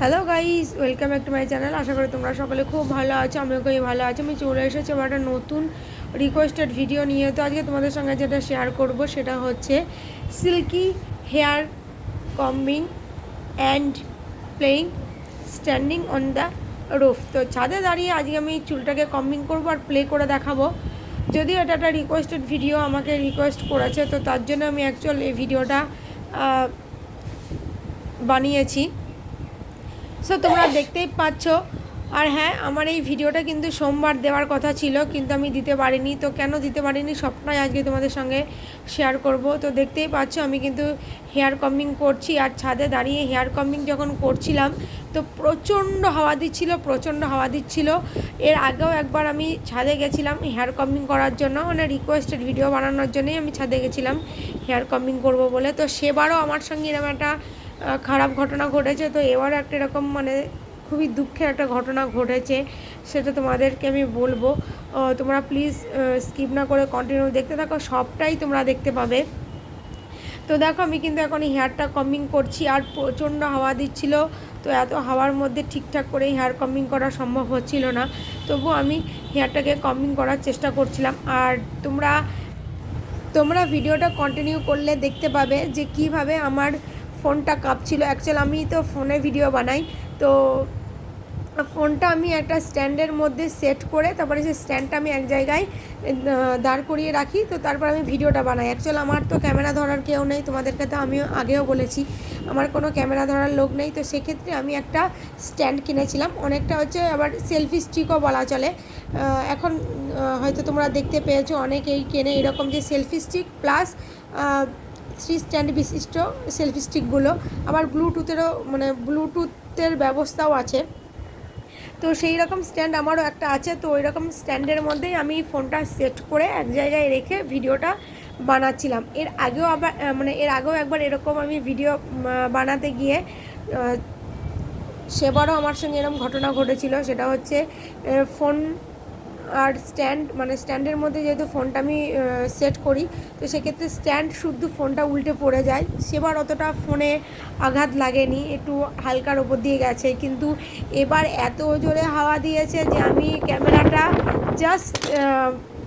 Hello guys welcome back to my channel আশা করি তোমরা সকলে খুব ভালো আছো, আমিও খুবই ভালো আছি। আমি চলে এসেছি আমার একটা নতুন রিকোয়েস্টেড ভিডিও নিয়ে। তো আজকে তোমাদের সঙ্গে যেটা শেয়ার করব, সেটা হচ্ছে silky hair combing and playing standing on the roof তো ছাদে দাঁড়িয়ে আজকে আমি চুলটাকে কম্বিং করব আর প্লে করে দেখাবো। যদিও এটা একটা রিকোয়েস্টেড ভিডিও আমাকে রিকোয়েস্ট করেছে। তো তার জন্য আমি অ্যাকচুয়াল এই ভিডিওটা বানিয়েছি। সো তোমরা দেখতেই পাচ্ছ। আর হ্যাঁ আমার এই ভিডিওটা কিন্তু সোমবার দেওয়ার কথা ছিল, কিন্তু আমি দিতে পারিনি। তো কেন দিতে পারিনি সবটাই আজকে তোমাদের সঙ্গে শেয়ার করব। তো দেখতেই পাচ্ছ, আমি কিন্তু হেয়ার কম্বিং করছি, আর ছাদে দাঁড়িয়ে হেয়ার কম্বিং যখন করছিলাম, তো প্রচণ্ড হাওয়া দিচ্ছিল, প্রচণ্ড হাওয়া দিচ্ছিল। এর আগেও একবার আমি ছাদে গেছিলাম হেয়ার কম্বিং করার জন্য মানে রিকোয়েস্টেড ভিডিও বানানোর জন্যই আমি ছাদে গেছিলাম হেয়ার কম্বিং করব বলে। তো সেবারও আমার সঙ্গে এরকম একটা খারাপ ঘটনা ঘটেছে। তো এবারও একটা এরকম মানে খুবই দুঃখের একটা ঘটনা ঘটেছে, সেটা তোমাদেরকে আমি বলব। তোমরা প্লিজ স্কিপ না করে কন্টিনিউ দেখতে থাকো, সবটাই তোমরা দেখতে পাবে। তো দেখো, আমি কিন্তু এখন হেয়ারটা কমিং করছি, আর প্রচণ্ড হাওয়া দিচ্ছিল, তো এত হাওয়ার মধ্যে ঠিকঠাক করে হেয়ার কমিং করা সম্ভব হচ্ছিল না। তবু আমি হেয়ারটাকে কমিং করার চেষ্টা করছিলাম। আর তোমরা তোমরা ভিডিওটা কন্টিনিউ করলে দেখতে পাবে যে কীভাবে আমার ফোনটা কাঁপছিল। অ্যাকচুয়াল আমি তো ফোনে ভিডিও বানাই, তো ফোনটা আমি একটা স্ট্যান্ডের মধ্যে সেট করে, তারপরে সেই স্ট্যান্ডটা আমি এক জায়গায় দাঁড় করিয়ে রাখি, তো তারপর আমি ভিডিওটা বানাই। অ্যাকচুয়াল আমার তো ক্যামেরা ধরার কেউ নেই, তোমাদেরকে তো আমিও আগেও বলেছি। আমার কোনো ক্যামেরা ধরার লোক নেই, তো সেক্ষেত্রে আমি একটা স্ট্যান্ড কিনেছিলাম। অনেকটা হচ্ছে আবার সেলফি স্টিকও বলা চলে। এখন হয়তো তোমরা দেখতে পেয়েছ, অনেকেই কেনে এরকম যে selfie stick plus three stand বিশিষ্ট সেলফি স্টিকগুলো। আবার ব্লুটুথেরও মানে ব্লুটুথের ব্যবস্থাও আছে। তো সেই রকম স্ট্যান্ড আমারও একটা আছে। তো ওই রকম স্ট্যান্ডের মধ্যেই আমি ফোনটা সেট করে এক জায়গায় রেখে ভিডিওটা বানাচ্ছিলাম। এর আগেও আবার মানে এর আগেও একবার এরকম আমি ভিডিও বানাতে গিয়ে সেবারও আমার সঙ্গে এরকম ঘটনা ঘটেছিল। সেটা হচ্ছে ফোন আর স্ট্যান্ড মানে স্ট্যান্ডের মধ্যে যেহেতু ফোনটা আমি সেট করি, তো সেক্ষেত্রে স্ট্যান্ড শুদ্ধ ফোনটা উল্টে পড়ে যায়। সেবার অতটা ফোনে আঘাত লাগেনি, একটু হালকার ওপর দিয়ে গেছে। কিন্তু এবার এত জোরে হাওয়া দিয়েছে যে আমি ক্যামেরাটা জাস্ট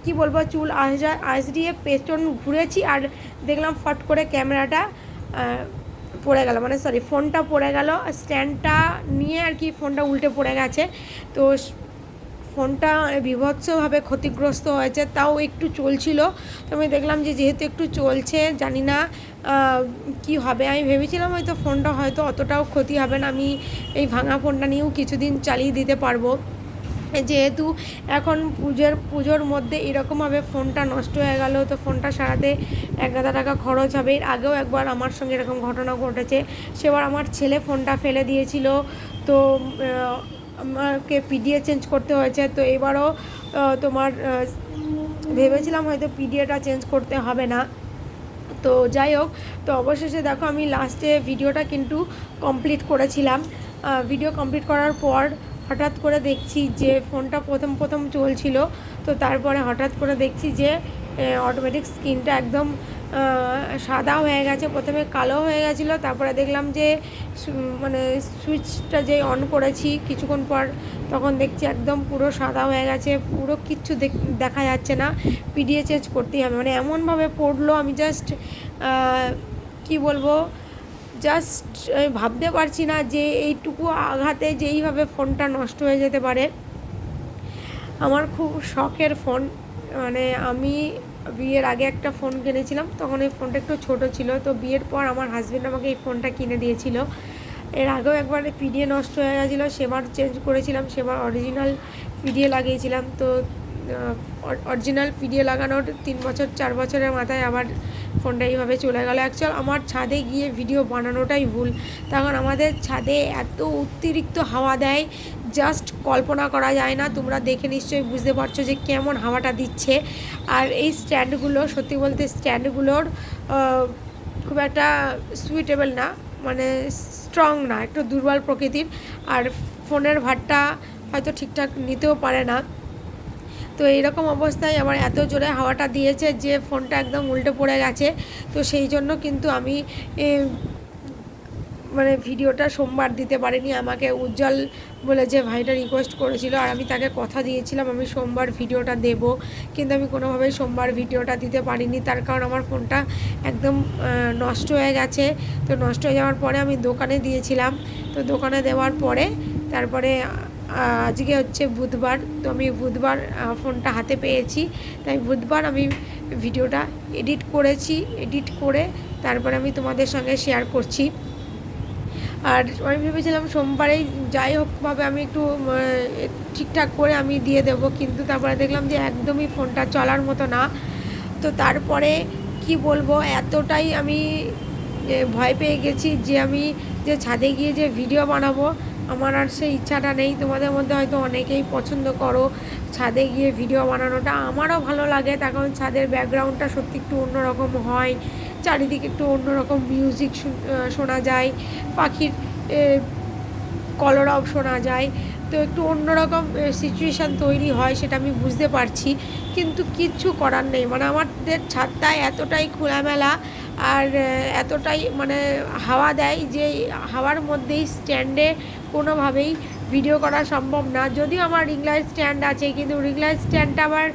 কি বলব, চুল আস দিয়ে পেছন ঘুরেছি আর দেখলাম ফট করে ক্যামেরাটা পড়ে গেল। মানে সরি ফোনটা পড়ে গেল স্ট্যান্ডটা নিয়ে আর কি ফোনটা উল্টে পড়ে গেছে। তো ফোনটা বিভৎসভাবে ক্ষতিগ্রস্ত হয়েছে, তাও একটু চলছিল। তো আমি দেখলাম যে যেহেতু একটু চলছে, জানি না কি হবে। আমি ভেবেছিলাম হয়তো ফোনটা হয়তো অতটাও ক্ষতি হবে না, আমি এই ভাঙা ফোনটা নিয়েও কিছুদিন চালিয়ে দিতে পারব। যেহেতু এখন পুজোর পুজোর মধ্যে এরকমভাবে ফোনটা নষ্ট হয়ে গেল, তো ফোনটা সারাতে এক হাজার টাকা খরচ হবে। এর আগেও একবার আমার সঙ্গে এরকম ঘটনা ঘটেছে। সেবার আমার ছেলে ফোনটা ফেলে দিয়েছিল। তো আমাকে পিডিএ চেঞ্জ করতে হয়েছে, তো এবারও তোমার ভেবেছিলাম হয়তো পিডিএটা চেঞ্জ করতে হবে না। তো যাই হোক, তো অবশেষে দেখো আমি লাস্টে ভিডিওটা কিন্তু কমপ্লিট করেছিলাম। ভিডিও কমপ্লিট করার পর হঠাৎ করে দেখছি যে ফোনটা প্রথম প্রথম চলছিল, তো তারপরে হঠাৎ করে দেখছি যে অটোমেটিক স্ক্রিনটা একদম সাদা হয়ে গেছে, প্রথমে কালো হয়ে গেছিল, তারপরে দেখলাম যে মানে সুইচটা যে অন করেছি কিছুক্ষণ পর, তখন দেখছি একদম পুরো সাদা হয়ে গেছে, পুরো কিচ্ছু দেখা যাচ্ছে না পিডিএ চেঞ্জ করতেই হবে মানে এমনভাবে পড়ল, আমি জাস্ট কি বলব জাস্ট ভাবতে পারছি না যে এইটুকু আঘাতে যেইভাবে ফোনটা নষ্ট হয়ে যেতে পারে। আমার খুব শখের ফোন মানে আমি বিয়ের আগে একটা ফোন কিনেছিলাম, তখন এই ফোনটা একটু ছোট ছিল, তো বিয়ের পর আমার হাজব্যান্ড আমাকে এই ফোনটা কিনে দিয়েছিল। এর আগেও একবার পিডিএ নষ্ট হয়ে গেছিল, সেবার চেঞ্জ করেছিলাম, সেবার অরিজিনাল পিডিএ লাগিয়েছিলাম, তো অরিজিনাল পিডিএ লাগানোর তিন বছর, চার বছরের মাথায় আবার ফোনটা এইভাবে চলে গেল। অ্যাকচুয়াল আমার ছাদে গিয়ে ভিডিও বানানোটাই ভুল। তখন আমাদের ছাদে এত অতিরিক্ত হাওয়া দেয় জাস্ট কল্পনা করা যায় না। তোমরা দেখে নিশ্চয়ই বুঝতে পারছ যে কেমন হাওয়াটা দিচ্ছে। আর এই স্ট্যান্ডগুলো, সত্যি বলতে স্ট্যান্ডগুলোর খুব একটা সুইটেবল না মানে স্ট্রং না, একটু দুর্বল প্রকৃতির। আর ফোনের ভারটা হয়তো ঠিকঠাক নিতেও পারে না। তো এইরকম অবস্থায় আমার এত জোরে হাওয়াটা দিয়েছে যে ফোনটা একদম উল্টে পড়ে গেছে। তো সেই জন্য কিন্তু আমি মানে ভিডিওটা সোমবার দিতে পারিনি। আমাকে উজ্জ্বল বলে যে ভাইটা রিকোয়েস্ট করেছিল আর আমি তাকে কথা দিয়েছিলাম, আমি সোমবার ভিডিওটা দেব। কিন্তু আমি কোনোভাবেই সোমবার ভিডিওটা দিতে পারিনি। তার কারণ আমার ফোনটা একদম নষ্ট হয়ে গেছে। তো নষ্ট হয়ে যাওয়ার পরে আমি দোকানে দিয়েছিলাম। তো দোকানে দেওয়ার পরে তারপরে আজকে হচ্ছে বুধবার, তো আমি বুধবার ফোনটা হাতে পেয়েছি। তাই বুধবার আমি ভিডিওটা এডিট করেছি, এডিট করে তারপরে আমি তোমাদের সঙ্গে শেয়ার করছি। আর আমি ভেবেছিলাম সোমবারেই যাই হোকভাবে আমি একটু ঠিকঠাক করে আমি দিয়ে দেবো, কিন্তু তারপরে দেখলাম যে একদমই ফোনটা চলার মতো না। তো তারপরে কি বলব, এতটাই আমি ভয় পেয়ে গেছি যে আমি যে ছাদে গিয়ে যে ভিডিও বানাবো আমার আর সেই ইচ্ছাটা নেই। তোমাদের মধ্যে হয়তো অনেকেই পছন্দ করো ছাদে গিয়ে ভিডিও বানানোটা। আমারও ভালো লাগে, তার কারণ ছাদের ব্যাকগ্রাউন্ডটা সত্যি একটু অন্যরকম হয়। চারিদিকে একটু অন্যরকম মিউজিক শোনা যায়। পাখির কলরব শোনা যায়। তো একটু অন্যরকম সিচুয়েশান তৈরি হয়, সেটা আমি বুঝতে পারছি। কিন্তু কিচ্ছু করার নেই। মানে আমাদের ছাদটা এতটাই খোলামেলা আর এতটাই মানে হাওয়া দেয় যে হাওয়ার মধ্যেই স্ট্যান্ডে কোনোভাবেই ভিডিও করা সম্ভব না। যদিও আমার রিং লাইট স্ট্যান্ড আছে, কিন্তু রিং লাইট স্ট্যান্ডটা আবার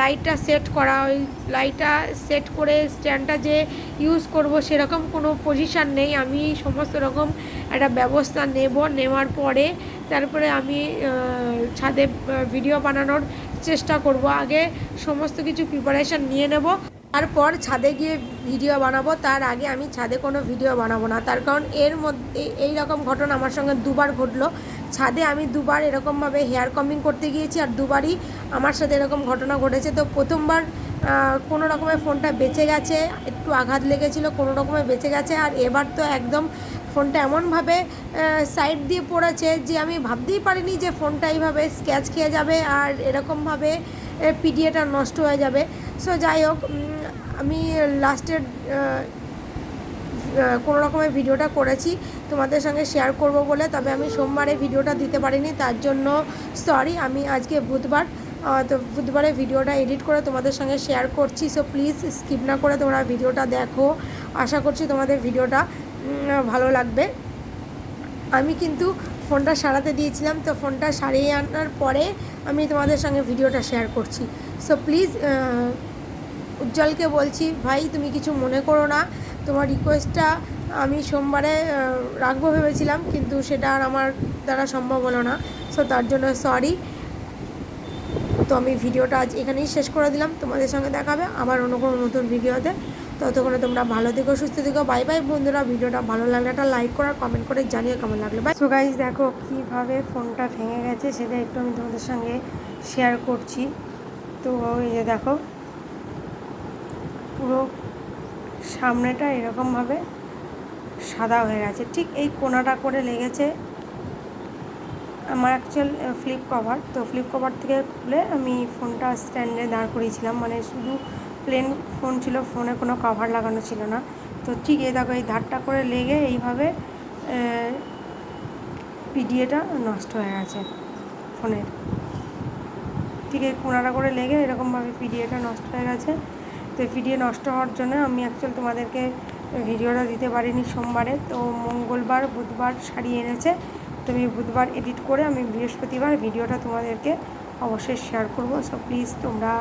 লাইটটা সেট করা, ওই লাইটটা সেট করে স্ট্যান্ডটা যে ইউজ করব সেরকম কোনো পজিশান নেই। আমি সমস্ত রকম একটা ব্যবস্থা নেব, নেওয়ার পরে তারপরে আমি ছাদে ভিডিও বানানোর চেষ্টা করব। আগে সমস্ত কিছু প্রিপারেশান নিয়ে নেব। তারপর ছাদে গিয়ে ভিডিও বানাবো। তার আগে আমি ছাদে কোনো ভিডিও বানাবো না। তার কারণ এর মধ্যে এই রকম ঘটনা আমার সঙ্গে দুবার ঘটলো। ছাদে আমি দুবার এরকমভাবে হেয়ার কমিং করতে গিয়েছি আর দুবারই আমার সাথে এরকম ঘটনা ঘটেছে। তো প্রথমবার কোনো রকমের ফোনটা বেঁচে গেছে, একটু আঘাত লেগেছিল, কোনো রকমে বেঁচে গেছে। আর এবার তো একদম ফোনটা এমনভাবে সাইড দিয়ে পড়েছে যে আমি ভাবতেই পারিনি যে ফোনটা এইভাবে স্ক্যাচ খেয়ে যাবে আর এরকমভাবে পিডিএটা নষ্ট হয়ে যাবে। সো যাই হোক আমি লাস্টের কোনো রকমের ভিডিওটা করেছি, তোমাদের সঙ্গে শেয়ার করব বলে, তবে আমি সোমবারে ভিডিওটা দিতে পারিনি, তার জন্য সরি আমি আজকে বুধবার তো বুধবারে ভিডিওটা এডিট করে তোমাদের সঙ্গে শেয়ার করছি সো প্লিজ স্কিপ না করে তোমরা ভিডিওটা দেখো। আশা করছি তোমাদের ভিডিওটা ভালো লাগবে। আমি কিন্তু ফোনটা সারাতে দিয়েছিলাম, তো ফোনটা সারিয়ে আনার পরে আমি তোমাদের সঙ্গে ভিডিওটা শেয়ার করছি। সো প্লিজ উজ্জ্বলকে বলছি, ভাই, তুমি কিছু মনে করো না। তোমার রিকোয়েস্টটা আমি সোমবারে রাখব ভেবেছিলাম, কিন্তু সেটা আর আমার দ্বারা সম্ভব হলো না। সো তার জন্য সরি তো আমি ভিডিওটা আজ এখানেই শেষ করে দিলাম। তোমাদের সঙ্গে দেখাবে আবার অন্য কোনো নতুন ভিডিওতে। ততক্ষণে তোমরা ভালো থেকো, সুস্থ থেকো। বাই বাই বন্ধুরা। ভিডিওটা ভালো লাগলে একটা লাইক করার কমেন্ট করে জানিয়ে কেমন লাগল। বাই সো গাইজ দেখো কীভাবে ফোনটা ভেঙে গেছে, সেটা একটু আমি তোমাদের সঙ্গে শেয়ার করছি। তো এই যে দেখো পুরো সামনেটা এরকমভাবে সাদা হয়ে গেছে। ঠিক এই কোনাটা করে লেগেছে আমার অ্যাকচুয়াল ফ্লিপ কভার তো ফ্লিপ কভার থেকে খুলে আমি ফোনটা স্ট্যান্ডে দাঁড় করিয়েছিলাম। মানে শুধু প্লেন ফোন ছিল ফোনে কোনো কভার লাগানো ছিল না। তো ঠিক এই দেখো, এই ধারটা করে লেগে এইভাবে পিডিএটা নষ্ট হয়ে গেছে ফোনের ঠিক এই কোনাটা করে লেগে এরকমভাবে পিডিএটা নষ্ট হয়ে গেছে। তো ভিডিও নষ্ট হওয়ার জন্য আমি অ্যাকচুয়াল তোমাদেরকে ভিডিওটা দিতে পারিনি সোমবারে। তো মঙ্গলবার, বুধবার সারিয়ে এনেছে। তো আমি বুধবার এডিট করে আমি বৃহস্পতিবার ভিডিওটা তোমাদেরকে অবশ্যই শেয়ার করব। সো প্লিজ তোমরা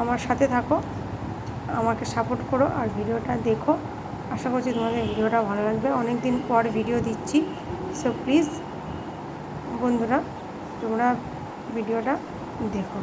আমার সাথে থাকো, আমাকে সাপোর্ট করো আর ভিডিওটা দেখো। আশা করছি তোমাদের ভিডিওটা ভালো লাগবে। অনেক দিন পর ভিডিও দিচ্ছি। সো প্লিজ বন্ধুরা, তোমরা ভিডিওটা দেখো।